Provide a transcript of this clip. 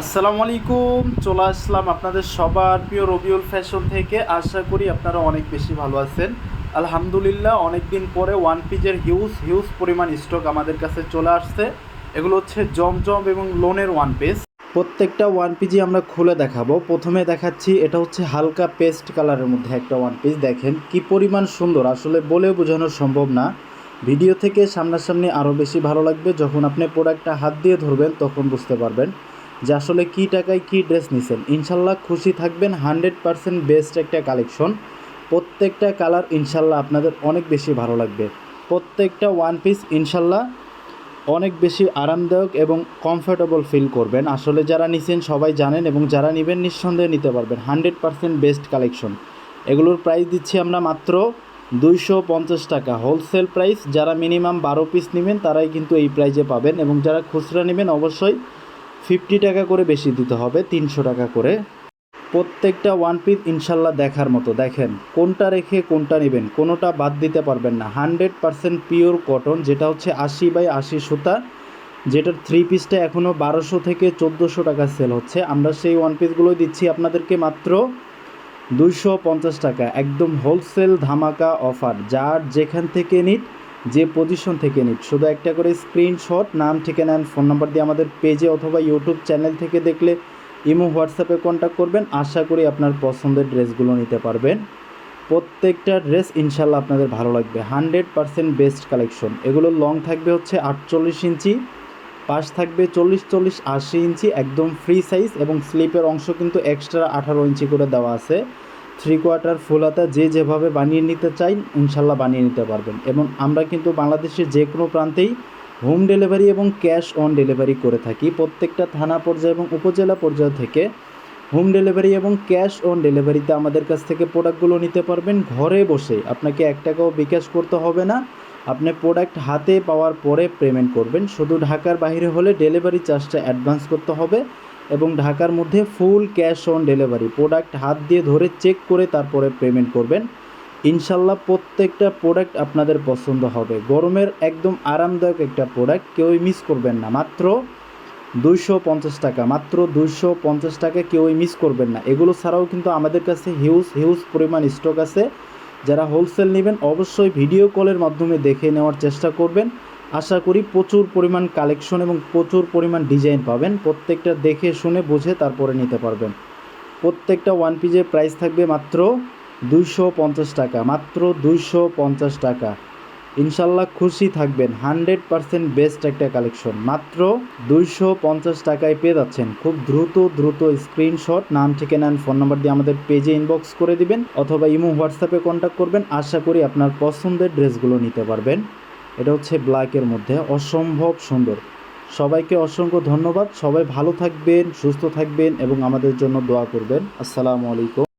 আসসালামু আলাইকুম, চলে আসলাম আপনাদের সবার প্রিয় রবিউল ফ্যাশন থেকে। আশা করি আপনারা অনেক বেশি ভালো আছেন। আলহামদুলিল্লাহ অনেক দিন পরে ওয়ান পিজের হিউজ হিউজ পরিমাণ স্টক আমাদের কাছে চলে আসছে। এগুলো হচ্ছে জমজম এবং লোনের ওয়ান পিস প্রত্যেকটা ওয়ান পিজি আমরা খুলে দেখাবো। প্রথমে দেখাচ্ছি, এটা হচ্ছে হালকা পেস্ট কালারের মধ্যে একটা ওয়ান পিস দেখেন কি পরিমাণ সুন্দর। আসলে বলে বোঝানো সম্ভব না। ভিডিও থেকে সামনাসামনি আরও বেশি ভালো লাগবে। যখন আপনি প্রোডাক্টটা হাত দিয়ে ধরবেন, তখন বুঝতে পারবেন। যে আসলে কী টাকায় কী ড্রেস নিছেন। ইনশাল্লাহ খুশি থাকবেন, হান্ড্রেড পারসেন্ট বেস্ট একটা কালেকশন। প্রত্যেকটা কালার ইনশাল্লাহ আপনাদের অনেক বেশি ভালো লাগবে। প্রত্যেকটা ওয়ান পিস ইনশাল্লাহ অনেক বেশি আরামদায়ক এবং কমফোর্টেবল ফিল করবেন। আসলে যারা নিছেন সবাই জানেন এবং যারা নেবেন নিঃসন্দেহে নিতে পারবেন। Hundred percent best collection. এগুলোর প্রাইস দিচ্ছি আমরা মাত্র দুইশো পঞ্চাশ টাকা। হোলসেল প্রাইস যারা মিনিমাম বারো পিস নেবেন, তারাই কিন্তু এই প্রাইজে পাবেন এবং যারা খুচরা নেবেন অবশ্যই ফিফটি টাকা করে বেশি দিতে হবে, তিনশো টাকা করে। প্রত্যেকটা ওয়ান পিস ইনশাল্লাহ দেখার মতো। দেখেন, কোনটা রেখে কোনটা নেবেন, কোনোটা বাদ দিতে পারবেন না। হান্ড্রেড পারসেন্ট পিওর কটন, যেটা হচ্ছে আশি বাই আশি সুতা, যেটার থ্রি পিসটা এখনও বারোশো থেকে চোদ্দোশো টাকা সেল হচ্ছে। আমরা সেই ওয়ান পিসগুলোই দিচ্ছি আপনাদেরকে মাত্র দুইশো পঞ্চাশ টাকা। একদম হোলসেল ধামাকা অফার যার যেখান থেকে নিট যে পজিশন থেকে নিট শুধু একটা করে স্ক্রিনশট নাম, ঠিকানা and ফোন নাম্বার দিয়ে আমাদের পেজে অথবা ইউটিউব চ্যানেল থেকে দেখলে ইমো হোয়াটসঅ্যাপে কন্ট্যাক্ট করবেন। আশা করি আপনার পছন্দের ড্রেসগুলো নিতে পারবেন। প্রত্যেকটা ড্রেস ইনশাল্লাহ আপনাদের ভালো লাগবে। হান্ড্রেড পারসেন্ট বেস্ট কালেকশন এগুলো লং থাকবে হচ্ছে আটচল্লিশ ইঞ্চি, পাশ থাকবে চল্লিশ চল্লিশ, আশি ইঞ্চি, একদম ফ্রি সাইজ এবং স্লিপের অংশ কিন্তু এক্সট্রা আঠারো ইঞ্চি করে দেওয়া আছে। থ্রি কোয়ার্টার ফুল হাতা যে যেভাবে বানিয়ে নিতে চাই, ইনশাল্লাহ বানিয়ে নিতে পারবেন। এবং আমরা কিন্তু বাংলাদেশের যে কোনো প্রান্তেই হোম ডেলিভারি এবং ক্যাশ অন ডেলিভারি করে থাকি। প্রত্যেকটা থানা পর্যায়ে এবং উপজেলা পর্যায় থেকে হোম ডেলিভারি এবং ক্যাশ অন ডেলিভারিতে আমাদের কাছ থেকে প্রোডাক্টগুলো নিতে পারবেন। ঘরে বসে আপনাকে এক টাকাও বিকাশ করতে হবে না। আপনি প্রোডাক্ট হাতে পাওয়ার পরে পেমেন্ট করবেন। শুধু ঢাকার বাইরে হলে ডেলিভারি চার্জটা অ্যাডভান্স করতে হবে। এবং ঢাকার মধ্যে full cash on delivery. Product হাত দিয়ে ধরে চেক করে তারপরে পেমেন্ট করবেন। ইনশাল্লাহ প্রত্যেকটা প্রোডাক্ট আপনাদের পছন্দ হবে। গরমের একদম আরামদায়ক একটা প্রোডাক্ট, কেউই মিস করবেন না। মাত্র দুইশো পঞ্চাশ টাকা, মাত্র দুইশো পঞ্চাশ টাকা কেউই মিস করবেন না। এগুলো ছাড়াও কিন্তু আমাদের কাছে হিউজ হিউজ পরিমাণ স্টক আছে। যারা হোলসেল নেবেন অবশ্যই ভিডিও কলের মাধ্যমে দেখে নেওয়ার চেষ্টা করবেন। আশা করি প্রচুর পরিমাণ কালেকশন এবং প্রচুর পরিমাণ ডিজাইন পাবেন। প্রত্যেকটা দেখে শুনে বুঝে তারপরে নিতে পারবেন। প্রত্যেকটা ওয়ান পিজের প্রাইস থাকবে মাত্র দুইশো পঞ্চাশ টাকা, মাত্র দুইশো পঞ্চাশ টাকা। ইনশাল্লাহ খুশি থাকবেন, হান্ড্রেড পারসেন্ট বেস্ট একটা কালেকশন মাত্র দুইশো পঞ্চাশ টাকায় পেয়ে যাচ্ছেন। খুব দ্রুত দ্রুত স্ক্রিনশট নাম, ঠিকানা ফোন নাম্বার দিয়ে আমাদের পেজে ইনবক্স করে দিবেন, অথবা ইমো হোয়াটসঅ্যাপে কন্ট্যাক্ট করবেন। আশা করি আপনার পছন্দের ড্রেসগুলো নিতে পারবেন। এটা হচ্ছে ব্ল্যাকের মধ্যে। অসম্ভব সুন্দর। সবাইকে অসংখ্য ধন্যবাদ। সবাই ভালো থাকবেন, সুস্থ থাকবেন এবং আমাদের জন্য দোয়া করবেন। আসসালামু আলাইকুম।